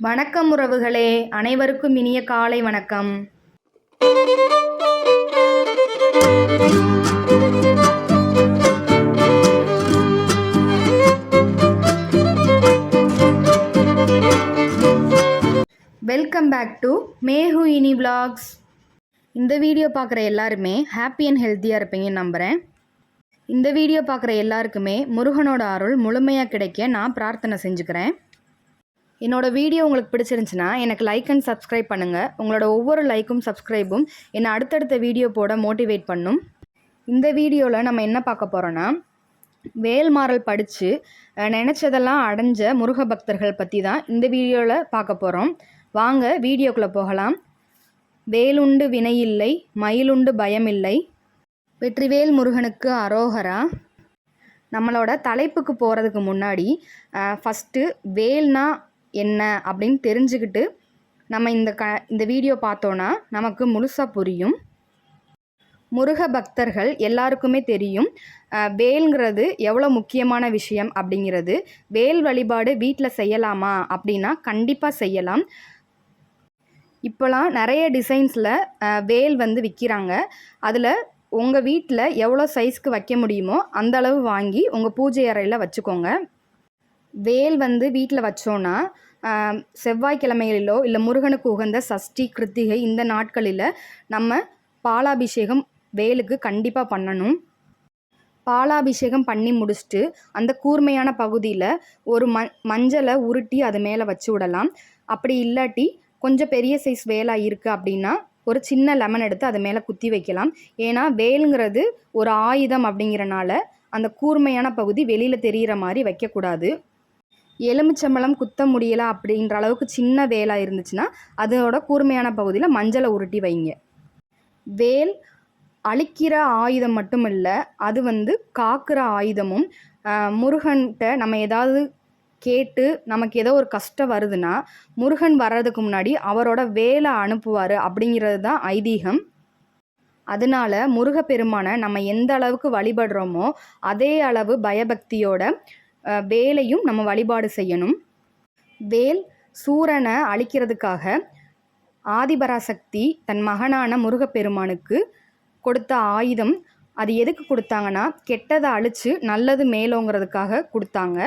வணக்கம் உறவுகளே அனைவருக்கும் இனிய காலை வணக்கம். வெல்கம் பேக் டு மேஹு இனி விளாக்ஸ் இந்த வீடியோ பார்க்குற எல்லாருமே ஹாப்பி அண்ட் ஹெல்த்தியாக இருப்பீங்கன்னு நம்புகிறேன் இந்த வீடியோ பார்க்குற எல்லாருக்குமே முருகனோட அருள் முழுமையாக கிடைக்க நான் பிரார்த்தனை செஞ்சுக்கிறேன். என்னோட வீடியோ உங்களுக்கு பிடிச்சிருந்துச்சின்னா எனக்கு லைக் அண்ட் சப்ஸ்கிரைப் பண்ணுங்கள் உங்களோட ஒவ்வொரு லைக்கும் சப்ஸ்கிரைபும் என்னை அடுத்தடுத்த வீடியோ போட மோட்டிவேட் பண்ணும். இந்த வீடியோவில் நம்ம என்ன பார்க்க போகிறோன்னா வேல்மாறல் படித்து நினச்சதெல்லாம் அடைஞ்ச முருக பக்தர்கள் பற்றி தான் இந்த வீடியோவில் பார்க்க போகிறோம் வாங்க வீடியோக்குள்ளே போகலாம். வேலுண்டு வினையில்லை மயிலுண்டு பயமில்லை வெற்றிவேல் முருகனுக்கு அரோகரா. நம்மளோட தலைப்புக்கு போகிறதுக்கு முன்னாடி ஃபஸ்ட்டு வேல்னா என்ன அப்படின்னு தெரிஞ்சுக்கிட்டு நம்ம இந்த க இந்த வீடியோ பார்த்தோன்னா நமக்கு முழுசாக புரியும். முருக பக்தர்கள் எல்லாருக்குமே தெரியும் வேல்ங்கிறது எவ்வளோ முக்கியமான விஷயம் அப்படிங்கிறது. வேல் வழிபாடு வீட்டில் செய்யலாமா அப்படின்னா கண்டிப்பாக செய்யலாம். இப்போலாம் நிறைய டிசைன்ஸில் வேல் வந்து விற்கிறாங்க அதில் உங்கள் வீட்டில் எவ்வளோ சைஸ்க்கு வைக்க முடியுமோ அந்த அளவு வாங்கி உங்கள் பூஜை அறையில் வச்சுக்கோங்க. வேல் வந்து வீட்டில் வச்சோன்னா செவ்வாய்க்கிழமைகளிலோ இல்லை முருகனுக்கு உகந்த சஷ்டி கிருத்திகை இந்த நாட்களில் நம்ம பாலாபிஷேகம் வேலுக்கு கண்டிப்பாக பண்ணணும். பாலாபிஷேகம் பண்ணி முடிச்சுட்டு அந்த கூர்மையான பகுதியில் ஒரு ம மஞ்சளை உருட்டி அது மேலே வச்சு விடலாம். அப்படி இல்லாட்டி கொஞ்சம் பெரிய சைஸ் வேலாக இருக்குது அப்படின்னா ஒரு சின்ன லெமன் எடுத்து அது மேலே குத்தி வைக்கலாம். ஏன்னா வேலுங்கிறது ஒரு ஆயுதம் அப்படிங்கிறனால அந்த கூர்மையான பகுதி வெளியில் தெரிகிற மாதிரி வைக்கக்கூடாது. எலுமிச்சம்பழம் குத்த முடியலை அப்படின்ற அளவுக்கு சின்ன வேலாக இருந்துச்சுன்னா அதோட கூர்மையான பகுதியில் மஞ்சளை உருட்டி வைங்க. வேல் அழிக்கிற ஆயுதம் மட்டும் இல்லை அது வந்து காக்கிற ஆயுதமும் முருகன்கிட்ட நம்ம ஏதாவது கேட்டு நமக்கு ஏதோ ஒரு கஷ்டம் வருதுன்னா முருகன் வர்றதுக்கு முன்னாடி அவரோட வேலை அனுப்புவார் அப்படிங்கிறது தான் ஐதீகம். அதனால முருகப்பெருமானை நம்ம எந்த அளவுக்கு வழிபடுறோமோ அதே அளவு பயபக்தியோட வேலையும் நம்ம வழிபாடு செய்யணும். வேல் சூரனை அழிக்கிறதுக்காக ஆதிபராசக்தி தன் மகனான முருகப்பெருமானுக்கு கொடுத்த ஆயுதம். அது எதுக்கு கொடுத்தாங்கன்னா கெட்டதை அழித்து நல்லது மேலோங்கிறதுக்காக கொடுத்தாங்க.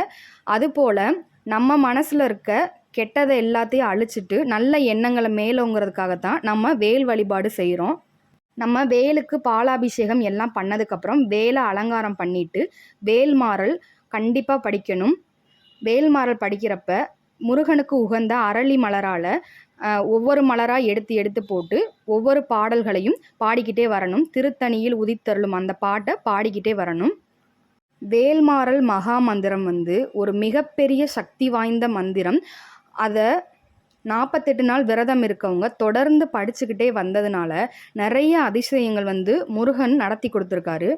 அதுபோல் நம்ம மனசில் இருக்க கெட்டதை எல்லாத்தையும் அழிச்சிட்டு நல்ல எண்ணங்களை மேலோங்கிறதுக்காக தான் நம்ம வேல் வழிபாடு செய்கிறோம் நம்ம வேலுக்கு பாலாபிஷேகம் எல்லாம் பண்ணதுக்கப்புறம் வேலை அலங்காரம் பண்ணிட்டு வேல்மாறல் கண்டிப்பாக படிக்கணும். வேல்மாறல் படிக்கிறப்ப முருகனுக்கு உகந்த அரளி மலரால் ஒவ்வொரு மலராக எடுத்து எடுத்து போட்டு ஒவ்வொரு பாடல்களையும் பாடிக்கிட்டே வரணும். திருத்தணியில் உதித்தருளும் அந்த பாட்டை பாடிக்கிட்டே வரணும். வேல்மாறல் மகா மந்திரம் வந்து ஒரு மிகப்பெரிய சக்தி வாய்ந்த மந்திரம். அதை நாற்பத்தெட்டு நாள் விரதம் இருக்கவங்க தொடர்ந்து படிச்சுக்கிட்டே வந்ததுனால நிறைய அதிசயங்கள் வந்து முருகன் நடத்தி கொடுத்துருக்காரு.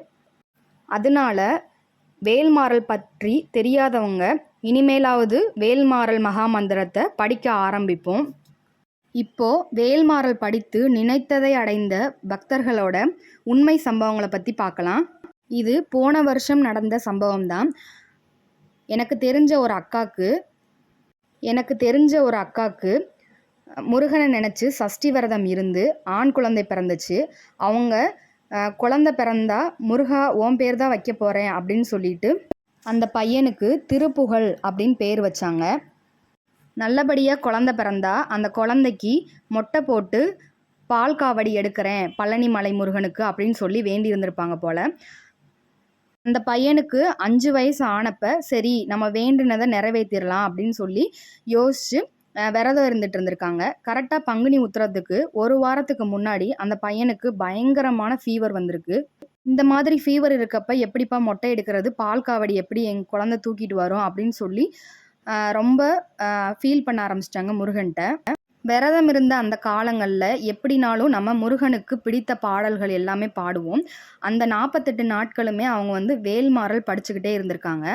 அதனால வேல்மாறல் பற்றி தெரியாதவங்க இனிமேலாவது வேல்மாறல் மகா மந்திரத்தை படிக்க ஆரம்பிப்போம். இப்போ வேல்மாறல் படித்து நினைத்ததை அடைந்த பக்தர்களோட உண்மை சம்பவங்களை பற்றி பார்க்கலாம். இது போன வருஷம் நடந்த சம்பவம் தான் எனக்கு தெரிஞ்ச ஒரு அக்காக்கு எனக்கு தெரிஞ்ச ஒரு அக்காக்கு முருகனை நினச்சி சஷ்டி விரதம் இருந்து ஆண் குழந்தை பிறந்துச்சு. அவங்க குழந்த பிறந்தா முருகா ஓம் பேர் தான் வைக்க போகிறேன் அப்படின்னு சொல்லிட்டு அந்த பையனுக்கு திருப்புகழ் அப்படின்னு பேர் வச்சாங்க. நல்லபடியாக குழந்த பிறந்தா அந்த குழந்தைக்கு மொட்டை போட்டு பால் காவடி எடுக்கிறேன் பழனி மலை முருகனுக்கு அப்படின்னு சொல்லி வேண்டி இருந்திருப்பாங்க போல். அந்த பையனுக்கு அஞ்சு வயசு ஆனப்ப சரி நம்ம வேண்டுனதை நிறைவேற்றிடலாம் அப்படின்னு சொல்லி யோசிச்சு விரதம் இருந்துட்டு இருந்திருக்காங்க. கரெக்டாக பங்குனி உத்திரத்துக்கு ஒரு வாரத்துக்கு முன்னாடி அந்த பையனுக்கு பயங்கரமான ஃபீவர் வந்திருக்கு. இந்த மாதிரி ஃபீவர் இருக்கப்ப எப்படிப்பா மொட்டை எடுக்கிறது? பால் காவடி எப்படி என் குழந்தை தூக்கிட்டு வரும்? அப்படின்னு சொல்லி ரொம்ப ஃபீல் பண்ண ஆரம்பிச்சிட்டாங்க முருகன்கிட்ட விரதம் இருந்த அந்த காலங்களில் எப்படினாலும் நம்ம முருகனுக்கு பிடித்த பாடல்கள் எல்லாமே பாடுவோம். அந்த நாற்பத்தெட்டு நாட்களுமே அவங்க வந்து வேல்மாறல் படிச்சுக்கிட்டே இருந்திருக்காங்க.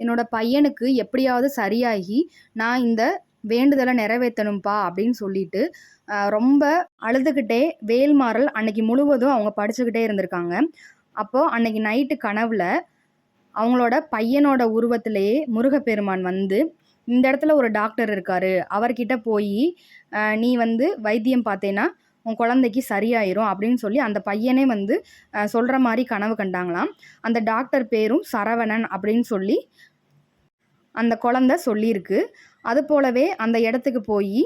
என்னோட பையனுக்கு எப்படியாவது சரியாகி நான் இந்த வேண்டுதலை நிறைவேற்றணும்ப்பா அப்படின்னு சொல்லிட்டு ரொம்ப அழுதுகிட்டே வேல்மாறல் அன்னைக்கு முழுவதும் அவங்க படிச்சுக்கிட்டே இருந்திருக்காங்க. அப்போது அன்னைக்கு நைட்டு கனவுல அவங்களோட பையனோட உருவத்திலேயே முருகப்பெருமான் வந்து இந்த இடத்துல ஒரு டாக்டர் இருக்காரு. அவர்கிட்ட போய் நீ வந்து வைத்தியம் பார்த்தேன்னா உன் குழந்தைக்கு சரியாயிரும் அப்படின்னு சொல்லி அந்த பையனே வந்து சொல்கிற மாதிரி கனவு கண்டாங்களாம். அந்த டாக்டர் பேரும் சரவணன் அப்படின்னு சொல்லி அந்த குழந்த சொல்லியிருக்கு. அது போலவே அந்த இடத்துக்கு போய்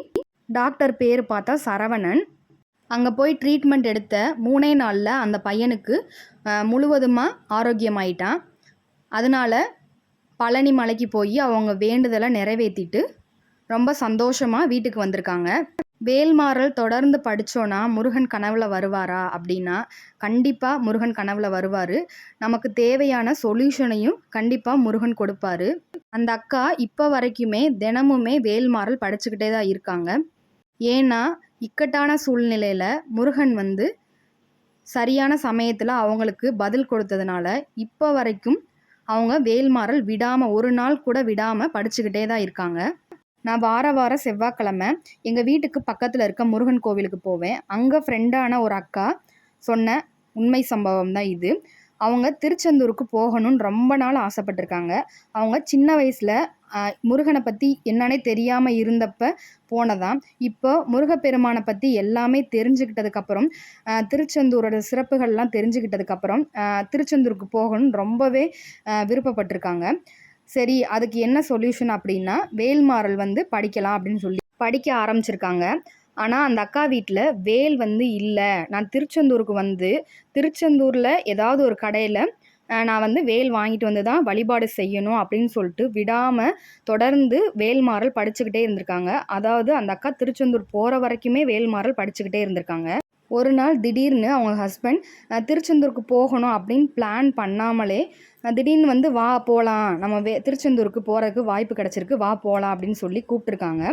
டாக்டர் பேர் பார்த்தா சரவணன். அங்கே போய் ட்ரீட்மெண்ட் எடுத்த மூணே நாளில் அந்த பையனுக்கு முழுவதுமாக ஆரோக்கியமாயிட்டான். அதனால் பழனி மலைக்கு போய் அவங்க வேண்டுதலை நிறைவேற்றிட்டு ரொம்ப சந்தோஷமாக வீட்டுக்கு வந்திருக்காங்க. வேல்மாறல் தொடர்ந்து படித்தோன்னா முருகன் கனவுல வருவாரா அப்படின்னா கண்டிப்பாக முருகன் கனவுல வருவார். நமக்கு தேவையான சொல்யூஷனையும் கண்டிப்பாக முருகன் கொடுப்பாரு. அந்த அக்கா இப்போ வரைக்குமே தினமுமே வேல்மாறல் படிச்சுக்கிட்டே தான் இருக்காங்க. ஏன்னா இக்கட்டான சூழ்நிலையில் முருகன் வந்து சரியான சமயத்தில் அவங்களுக்கு பதில் கொடுத்ததுனால இப்போ வரைக்கும் அவங்க வேல்மாறல் விடாமல் ஒரு நாள் கூட விடாமல் படிச்சுக்கிட்டே தான் இருக்காங்க. நான் வார வாரம் செவ்வாய்க்கிழமை எங்கள் வீட்டுக்கு பக்கத்தில் இருக்க முருகன் கோவிலுக்கு போவேன். அங்கே ஃப்ரெண்டான ஒரு அக்கா சொன்ன உண்மை சம்பவம் தான் இது. அவங்க திருச்செந்தூருக்கு போகணும்னு ரொம்ப நாள் ஆசைப்பட்டிருக்காங்க. அவங்க சின்ன வயசில் முருகனை பற்றி என்னன்னே தெரியாமல் இருந்தப்ப போனதான். இப்போ முருகப்பெருமானை பற்றி எல்லாமே தெரிஞ்சுக்கிட்டதுக்கப்புறம் திருச்செந்தூரோட சிறப்புகள்லாம் தெரிஞ்சுக்கிட்டதுக்கப்புறம் திருச்செந்தூருக்கு போகணும்னு ரொம்பவே விருப்பப்பட்டிருக்காங்க. சரி அதுக்கு என்ன சொல்யூஷன் அப்படின்னா வேல்மாறல் வந்து படிக்கலாம் அப்படின்னு சொல்லி படிக்க ஆரம்பிச்சிருக்காங்க. ஆனால் அந்த அக்கா வீட்டில் வேல் வந்து இல்லை. நான் திருச்செந்தூருக்கு வந்து திருச்செந்தூரில் ஏதாவது ஒரு கடையில் நான் வந்து வேல் வாங்கிட்டு வந்து தான் வழிபாடு செய்யணும் அப்படின்னு சொல்லிட்டு விடாமல் தொடர்ந்து வேல்மாறல் படிச்சுக்கிட்டே இருந்திருக்காங்க. அதாவது அந்த அக்கா திருச்செந்தூர் போகிற வரைக்குமே வேல்மாறல் படிச்சுக்கிட்டே இருந்திருக்காங்க. ஒரு நாள் திடீர்னு அவங்க ஹஸ்பண்ட் திருச்செந்தூருக்கு போகணும் அப்படின்னு பிளான் பண்ணாமலே திடீர்னு வந்து வா போகலாம் நம்ம வே திருச்செந்தூருக்கு போகிறதுக்கு வாய்ப்பு கிடச்சிருக்கு. வா போகலாம் அப்படின்னு சொல்லி கூப்பிட்ருக்காங்க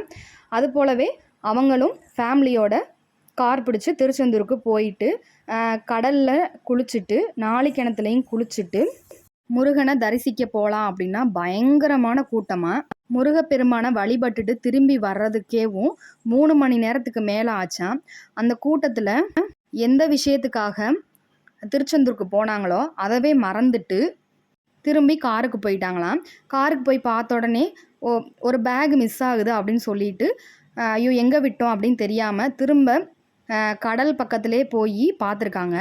அது போலவே அவங்களும் ஃபேமிலியோட கார் பிடிச்சி திருச்செந்தூருக்கு போயிட்டு கடலில் குளிச்சுட்டு நாளை கிணத்துலையும் குளிச்சுட்டு முருகனை தரிசிக்க போகலாம் அப்படின்னா பயங்கரமான கூட்டமாக முருகப்பெருமானை வழிபட்டுட்டு திரும்பி வர்றதுக்கேவும் மூணு மணி நேரத்துக்கு மேலே ஆச்சான் அந்த கூட்டத்தில் எந்த விஷயத்துக்காக திருச்செந்தூருக்கு போனாங்களோ அதவே மறந்துட்டு திரும்பி காருக்கு போயிட்டாங்களாம். காருக்கு போய் பார்த்த உடனே ஓ ஒரு பேக் மிஸ் ஆகுது அப்படின்னு சொல்லிட்டு ஐயோ எங்கே விட்டோம்? அப்படின்னு தெரியாமல் திரும்ப கடல் பக்கத்திலே போய் பார்த்துருக்காங்க.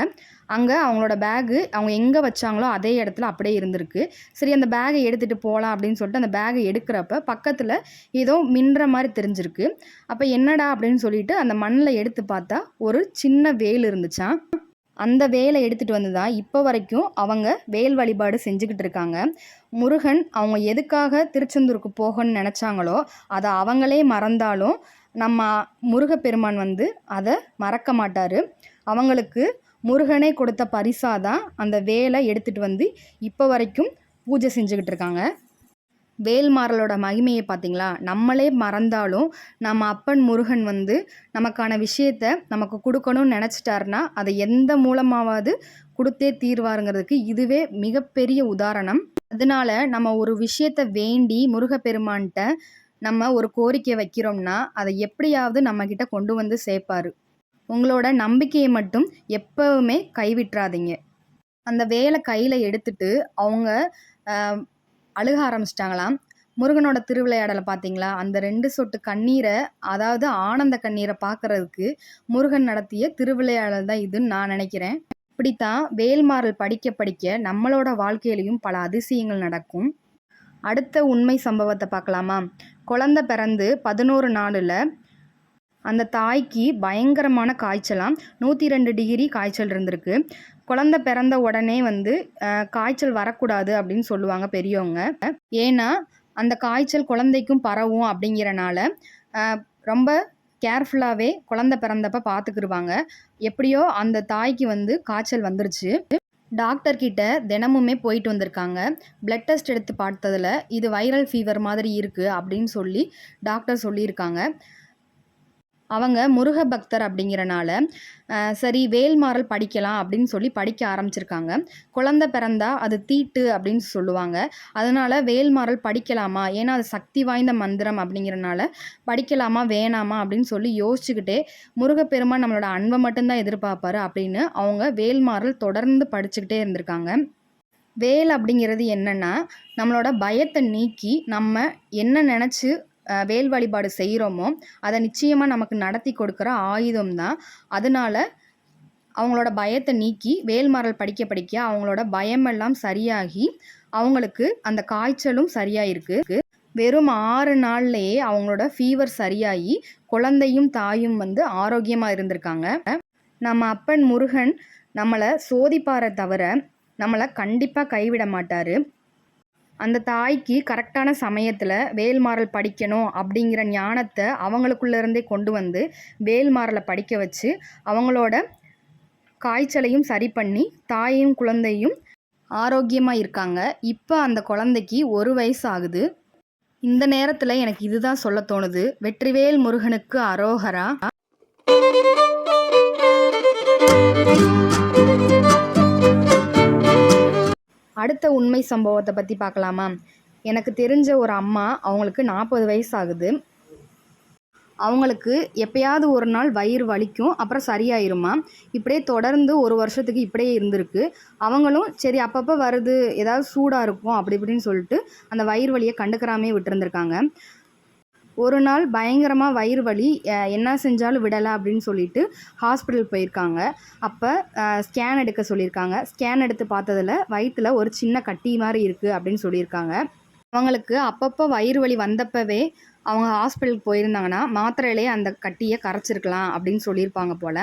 அங்கே அவங்களோட பேகு அவங்க எங்கே வச்சாங்களோ அதே இடத்துல அப்படியே இருந்திருக்கு. சரி அந்த பேகை எடுத்துகிட்டு போகலாம் அப்படின்னு சொல்லிட்டு அந்த பேகை எடுக்கிறப்ப பக்கத்தில் ஏதோ மின்ற மாதிரி தெரிஞ்சிருக்கு. அப்போ என்னடா அப்படின்னு சொல்லிட்டு அந்த மண்ணில் எடுத்து பார்த்தா ஒரு சின்ன வேல் இருந்துச்சான் அந்த வேலை எடுத்துகிட்டு வந்து தான் இப்போ வரைக்கும் அவங்க வேல் வழிபாடு செஞ்சுக்கிட்டு இருக்காங்க. முருகன் அவங்க எதுக்காக திருச்செந்தூருக்கு போகணும்னு நினச்சாங்களோ அதை அவங்களே மறந்தாலும் நம்ம முருகப்பெருமான் வந்து அதை மறக்க மாட்டார். அவங்களுக்கு முருகனே கொடுத்த பரிசாக தான் அந்த வேலை எடுத்துகிட்டு வந்து இப்போ வரைக்கும் பூஜை செஞ்சுக்கிட்டு இருக்காங்க. வேல்மாறலோட மகிமையை பார்த்தீங்களா? நம்மளே மறந்தாலும் நம்ம அப்பன் முருகன் வந்து நமக்கான விஷயத்த நமக்கு கொடுக்கணும்னு நினச்சிட்டாருன்னா அதை எந்த மூலமாவது கொடுத்தே தீர்வாருங்கிறதுக்கு இதுவே மிகப்பெரிய உதாரணம். அதனால நம்ம ஒரு விஷயத்த வேண்டி முருகப்பெருமான்கிட்ட நம்ம ஒரு கோரிக்கை வைக்கிறோம்னா அதை எப்படியாவது நம்மக்கிட்ட கொண்டு வந்து சேர்ப்பாரு. உங்களோட நம்பிக்கையை மட்டும் எப்பவுமே கைவிட்டுறாதீங்க. அந்த வேலை கையில் எடுத்துட்டு அவங்க அழுக ஆரம்பிச்சிட்டாங்களாம். முருகனோட திருவிளையாடலை பார்த்தீங்களா? அந்த ரெண்டு சொட்டு கண்ணீரை அதாவது ஆனந்த கண்ணீரை பார்க்கறதுக்கு முருகன் நடத்திய திருவிளையாடல் தான் இதுன்னு நான் நினைக்கிறேன். இப்படித்தான் வேல்மாறல் படிக்க படிக்க நம்மளோட வாழ்க்கையிலையும் பல அதிசயங்கள் நடக்கும். அடுத்த உண்மை சம்பவத்தை பார்க்கலாமா? குழந்த பிறந்து பதினோரு நாளில் அந்த தாய்க்கு பயங்கரமான காய்ச்சலாம். நூற்றி ரெண்டு டிகிரி காய்ச்சல் இருந்திருக்கு. குழந்த பிறந்த உடனே வந்து காய்ச்சல் வரக்கூடாது அப்படின்னு சொல்லுவாங்க பெரியவங்க. ஏன்னா அந்த காய்ச்சல் குழந்தைக்கும் பரவும் அப்படிங்கிறனால ரொம்ப கேர்ஃபுல்லாகவே குழந்த பிறந்தப்ப பார்த்துக்கிருவாங்க எப்படியோ அந்த தாய்க்கு வந்து காய்ச்சல் வந்துருச்சு. டாக்டர்கிட்ட தினமுமே போயிட்டு வந்திருக்காங்க. பிளட் டெஸ்ட் எடுத்து பார்த்ததில் இது வைரல் ஃபீவர் மாதிரி இருக்குது அப்படின்னு சொல்லி டாக்டர் சொல்லியிருக்காங்க. அவங்க முருக பக்தர் அப்படிங்கிறனால சரி வேல்மாறல் படிக்கலாம் அப்படின்னு சொல்லி படிக்க ஆரம்பிச்சிருக்காங்க. குழந்த பிறந்தா அது தீட்டு அப்படின்னு சொல்லுவாங்க. அதனால் வேல்மாறல் படிக்கலாமா? ஏன்னா அது சக்தி வாய்ந்த மந்திரம் அப்படிங்கிறனால படிக்கலாமா வேணாமா அப்படின்னு சொல்லி யோசிச்சுக்கிட்டே முருகப்பெருமான் நம்மளோட அன்பை மட்டும்தான் எதிர்பார்ப்பாரு அப்படின்னு அவங்க வேல்மாறல் தொடர்ந்து படிச்சுக்கிட்டே இருந்திருக்காங்க. வேல் அப்படிங்கிறது என்னென்னா நம்மளோட பயத்தை நீக்கி நம்ம என்ன நினச்சி வேல் வழிபாடு செய்கிறோமோ அதை நிச்சயமாக நமக்கு நடத்தி கொடுக்குற ஆயுதம் தான். அதனால அவங்களோட பயத்தை நீக்கி வேல்மாறல் படிக்க படிக்க அவங்களோட பயமெல்லாம் சரியாகி அவங்களுக்கு அந்த காய்ச்சலும் சரியாயிருக்கு. வெறும் ஆறு நாள்லேயே அவங்களோட ஃபீவர் சரியாகி குழந்தையும் தாயும் வந்து ஆரோக்கியமாக இருந்திருக்காங்க. நம்ம அப்பன் முருகன் நம்மளை சோதிப்பாரை தவிர நம்மளை கண்டிப்பாக கைவிட மாட்டார். அந்த தாய்க்கு கரெக்டான சமயத்தில் வேல்மாறல் படிக்கணும் அப்படிங்கிற ஞானத்தை அவங்களுக்குள்ளேருந்தே கொண்டு வந்து வேல்மாறலை படிக்க வச்சு அவங்களோட காய்ச்சலையும் சரி பண்ணி தாயும் குழந்தையும் ஆரோக்கியமாக இருக்காங்க. இப்போ அந்த குழந்தைக்கு ஒரு வயசு ஆகுது இந்த நேரத்தில் எனக்கு இதுதான் சொல்ல தோணுது. வெற்றிவேல் முருகனுக்கு அரோகரா. அடுத்த உண்மை சம்பவத்தை பற்றி பார்க்கலாமா? எனக்கு தெரிஞ்ச ஒரு அம்மா அவங்களுக்கு நாற்பது வயசு ஆகுது அவங்களுக்கு எப்பயாவது ஒரு நாள் வயிறு வலிக்கும் அப்புறம் சரியாயிருமா? இப்படியே தொடர்ந்து ஒரு வருஷத்துக்கு இப்படியே இருந்திருக்கு. அவங்களும் சரி அப்பப்போ வருது ஏதாவது சூடாக இருக்கும் அப்படி இப்படின்னு சொல்லிட்டு அந்த வயிறு வலியை கண்டுக்கிறாமே விட்டுருந்துருக்காங்க. ஒரு நாள் பயங்கரமாக வயிறு வலி என்ன செஞ்சாலும் விடலை அப்படின்னு சொல்லிட்டு ஹாஸ்பிட்டல் போயிருக்காங்க. அப்போ ஸ்கேன் எடுக்க சொல்லியிருக்காங்க. ஸ்கேன் எடுத்து பார்த்ததில் வயிற்றுல ஒரு சின்ன கட்டி மாதிரி இருக்குது அப்படின்னு சொல்லியிருக்காங்க. அவங்களுக்கு அப்பப்போ வயிறு வலி வந்தப்பவே அவங்க ஹாஸ்பிட்டலுக்கு போயிருந்தாங்கன்னா மாத்திரையிலே அந்த கட்டியை கரைச்சிருக்கலாம் அப்படின்னு சொல்லியிருப்பாங்க போல்.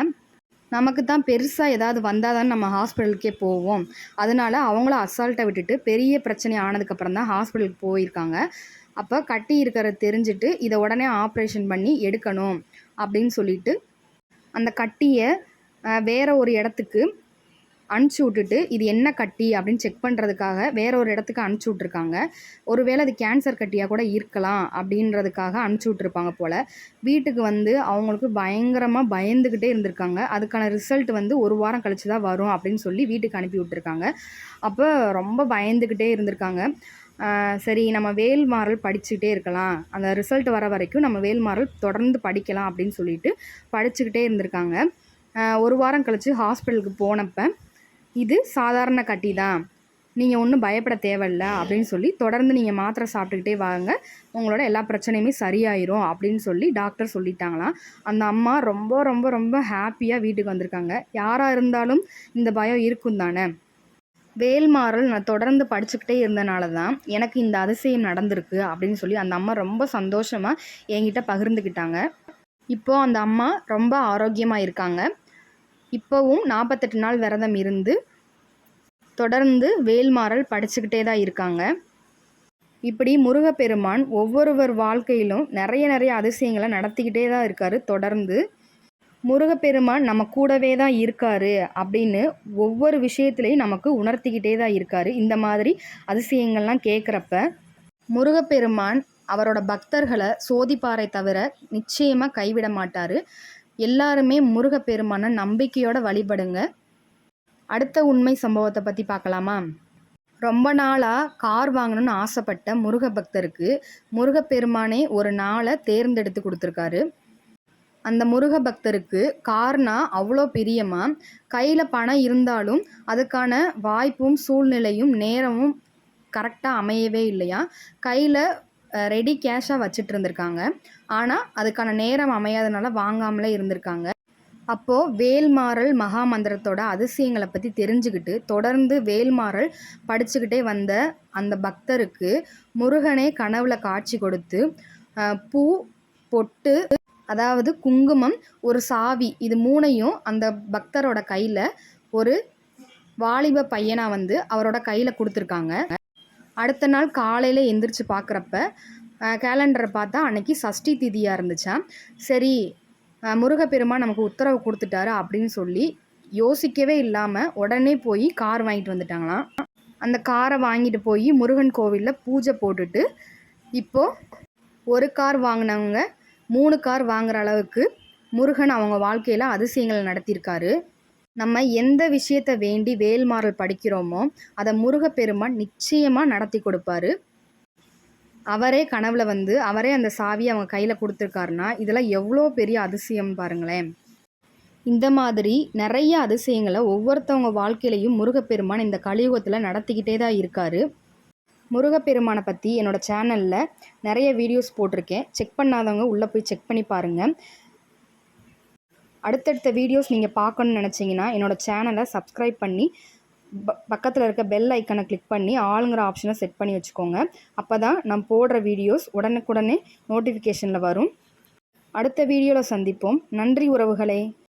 நமக்கு தான் பெருசாக ஏதாவது வந்தால் தான் நம்ம ஹாஸ்பிட்டலுக்கே போவோம். அதனால அவங்கள அசால்ட்டை விட்டுட்டு பெரிய பிரச்சனை ஆனதுக்கப்புறம் தான் ஹாஸ்பிட்டலுக்கு போயிருக்காங்க. அப்போ கட்டி இருக்கிறத தெரிஞ்சுட்டு இதை உடனே ஆப்ரேஷன் பண்ணி எடுக்கணும் அப்படின்னு சொல்லிட்டு அந்த கட்டியை அஹ், வேற ஒரு இடத்துக்கு அனுப்பிச்சி விட்டுட்டு இது என்ன கட்டி அப்படின்னு செக் பண்ணுறதுக்காக வேற ஒரு இடத்துக்கு அனுப்பிச்சி விட்ருக்காங்க ஒருவேளை அது கேன்சர் கட்டியாக கூட இருக்கலாம் அப்படின்றதுக்காக அனுப்பிச்சி விட்ருப்பாங்க போல். வீட்டுக்கு வந்து அவங்களுக்கு பயங்கரமாக பயந்துக்கிட்டே இருந்திருக்காங்க. அதுக்கான ரிசல்ட் வந்து ஒரு வாரம் கழிச்சு தான் வரும் அப்படின்னு சொல்லி வீட்டுக்கு அனுப்பி விட்ருக்காங்க அப்போ ரொம்ப பயந்துக்கிட்டே இருந்திருக்காங்க. சரி நம்ம வேல்மாறல் படிச்சுக்கிட்டே இருக்கலாம். அந்த ரிசல்ட் வர வரைக்கும் நம்ம வேல்மாறல் தொடர்ந்து படிக்கலாம் அப்படின்னு சொல்லிட்டு படிச்சுக்கிட்டே இருந்திருக்காங்க. ஒரு வாரம் கழித்து ஹாஸ்பிட்டலுக்கு போனப்போ இது சாதாரண கட்டி தான். நீங்கள் ஒன்றும் பயப்பட தேவையில்ல அப்படின்னு சொல்லி தொடர்ந்து நீங்கள் மாத்திரை சாப்பிட்டுக்கிட்டே வாங்க. உங்களோட எல்லா பிரச்சனையுமே சரியாயிரும் அப்படின்னு சொல்லி டாக்டர் சொல்லிட்டாங்களாம். அந்த அம்மா ரொம்ப ரொம்ப ரொம்ப ஹாப்பியாக வீட்டுக்கு வந்திருக்காங்க. யாராக இருந்தாலும் இந்த பயம் இருக்கும் தானே. வேல்மாறல் நான் தொடர்ந்து படிச்சுக்கிட்டே இருந்தனால தான் எனக்கு இந்த அதிசயம் நடந்திருக்கு அப்படின்னு சொல்லி அந்த அம்மா ரொம்ப சந்தோஷமாக என்கிட்ட பகிர்ந்துக்கிட்டாங்க இப்போது அந்த அம்மா ரொம்ப ஆரோக்கியமாக இருக்காங்க. இப்போவும் நாற்பத்தெட்டு நாள் விரதம் இருந்து தொடர்ந்து வேல்மாறல் படிச்சுக்கிட்டே தான் இருக்காங்க. இப்படி முருகப்பெருமான் ஒவ்வொருவர் வாழ்க்கையிலும் நிறைய நிறைய அதிசயங்களை நடத்திக்கிட்டே தான் இருக்காரு தொடர்ந்து. முருகப்பெருமான் நம்ம கூடவே தான் இருக்காரு அப்படின்னு ஒவ்வொரு விஷயத்துலையும் நமக்கு உணர்த்திக்கிட்டே தான் இருக்காரு. இந்த மாதிரி அதிசயங்கள்லாம் கேட்குறப்ப முருகப்பெருமான் அவரோட பக்தர்களை சோதிப்பாரை தவிர நிச்சயமாக கைவிட மாட்டார். எல்லாருமே முருகப்பெருமானை நம்பிக்கையோட வழிபடுங்க. அடுத்த உண்மை சம்பவத்தை பற்றி பார்க்கலாமா? ரொம்ப நாளாக கார் வாங்கணும்னு ஆசைப்பட்ட முருக பக்தருக்கு முருகப்பெருமானே ஒரு நாளை தேர்ந்தெடுத்து கொடுத்துருக்காரு. அந்த முருக பக்தருக்கு கார்னா அவ்வளோ பிரியமா? கையில் பணம் இருந்தாலும் அதுக்கான வாய்ப்பும் சூழ்நிலையும் நேரமும் கரெக்டாக அமையவே இல்லையா? கையில் ரெடி கேஷாக வச்சுட்டு இருந்திருக்காங்க. ஆனால் அதுக்கான நேரம் அமையாதனால வாங்காமலே இருந்திருக்காங்க. அப்போது வேல்மாறல் மகாமந்திரத்தோட அதிசயங்களை பற்றி தெரிஞ்சுக்கிட்டு தொடர்ந்து வேல்மாறல் படிச்சுக்கிட்டே வந்த அந்த பக்தருக்கு முருகனே கனவுல காட்சி கொடுத்து பூ பொட்டு அதாவது குங்குமம் ஒரு சாவி இது மூணையும் அந்த பக்தரோட கையில் ஒரு வாலிப பையனாக வந்து அவரோட கையில் கொடுத்துருக்காங்க. அடுத்த நாள் காலையில் எந்திரிச்சு பார்க்குறப்ப கேலண்டரை பார்த்தா அன்னைக்கு சஷ்டி திதியாக இருந்துச்சா? சரி முருகப்பெருமான் நமக்கு உத்தரவு கொடுத்துட்டாரு அப்படின்னு சொல்லி யோசிக்கவே இல்லாமல் உடனே போய் கார் வாங்கிட்டு வந்துட்டாங்களாம். அந்த காரை வாங்கிட்டு போய் முருகன் கோவிலில் பூஜை போட்டுட்டு இப்போது ஒரு கார் வாங்கினவங்க மூணு கார் வாங்குற அளவுக்கு முருகன் அவங்க வாழ்க்கையில் அதிசயங்களை நடத்தியிருக்காரு. நம்ம எந்த விஷயத்தை வேண்டி வேல்மாறல் படிக்கிறோமோ அதை முருகப்பெருமான் நிச்சயமாக நடத்தி கொடுப்பாரு. அவரே கனவுல வந்து அவரே அந்த சாவியை அவங்க கையில் கொடுத்துருக்காருன்னா இதெல்லாம் எவ்வளோ பெரிய அதிசயம் பாருங்களேன். இந்த மாதிரி நிறைய அதிசயங்களை ஒவ்வொருத்தவங்க வாழ்க்கையிலையும் முருகப்பெருமான் இந்த கலியுகத்தில் நடத்திக்கிட்டே தான் இருக்கார். முருகப்பெருமானை பற்றி என்னோடய சேனலில் நிறைய வீடியோஸ் போட்டிருக்கேன். செக் பண்ணாதவங்க உள்ளே போய் செக் பண்ணி பாருங்கள் அடுத்தடுத்த வீடியோஸ் நீங்கள் பார்க்கணுன்னு நினச்சிங்கன்னா என்னோடய சேனலை சப்ஸ்கிரைப் பண்ணி ப பக்கத்தில் இருக்க பெல் ஐக்கனை கிளிக் பண்ணி ஆளுங்கிற ஆப்ஷனை செட் பண்ணி வச்சுக்கோங்க. அப்போ தான் நான் போடுற வீடியோஸ் உடனுக்குடனே நோட்டிஃபிகேஷனில் வரும். அடுத்த வீடியோவில் சந்திப்போம். நன்றி உறவுகளே.